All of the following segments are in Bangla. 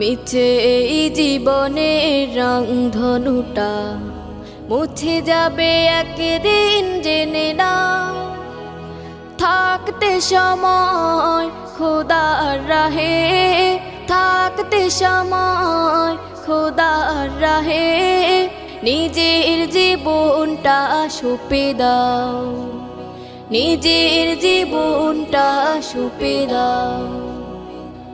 মিছে এই জীবনের রং ধনুটা মুছে যাবে একদিন জেনে না থাকতে সময় খোদার রাহে, থাকতে সময় খোদার রাহে, নিজের জীবনটা সুপে দাও। নিজের জীবনটা সুপে দাও।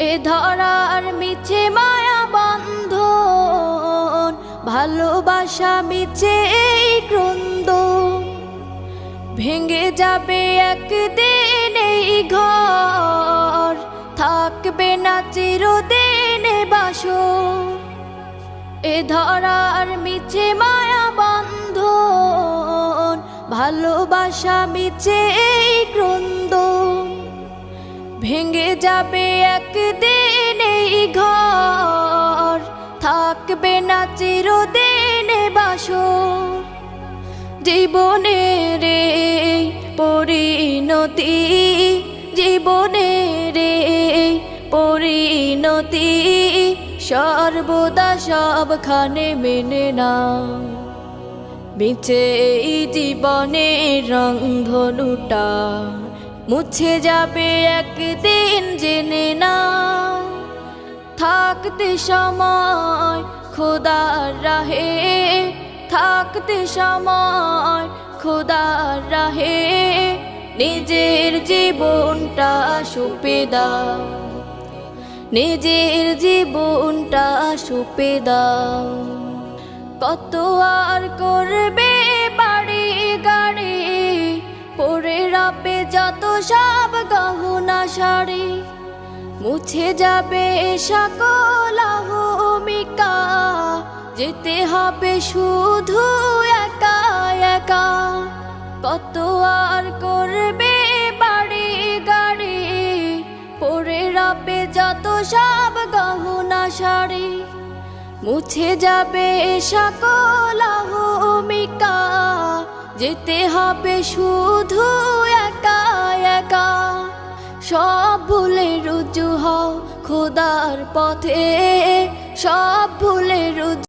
এ ধরার মিছে মায়া বন্ধন, ভালোবাসা মিছে এই ক্রন্দন ভেঙে যাবে একদিন এই ঘর, থাকবে না চিরদিন বাসর। এ ধরার মিছে মায়া বন্ধন, ভালোবাসা মিছে এই ক্রন্দন ভেঙে যাবে একদিন এই ঘর। থাকবে না চিরদিন বাসর। জীবনের পরিণতি জীবনের পরিণতি সর্বদা সবখানে মেনে না এই জীবনের রং ধনুটা মুছে যাবে একদিন জেনে না থাকতে সময় খোদার রাহে, থাকতে সময় খোদার রাহে, নিজের জীবনটা সুপে দাও। নিজের জীবনটা সুপে দাও। কত আর করবে বাড়ি গাড়ি শাড়ি মুছে যাবে সকল ভূমিকা যেতে হবে শুধু একা একা। কত আর করবে বাড়ি গাড়ি পরে রাবে যত সব গহনা শাড়ি। মুছে যাবে সকল ভূমিকা যেতে হবে শুধু একা একা। সব ভুলে রুজু হও খোদার পথে সব ভুলে রুজু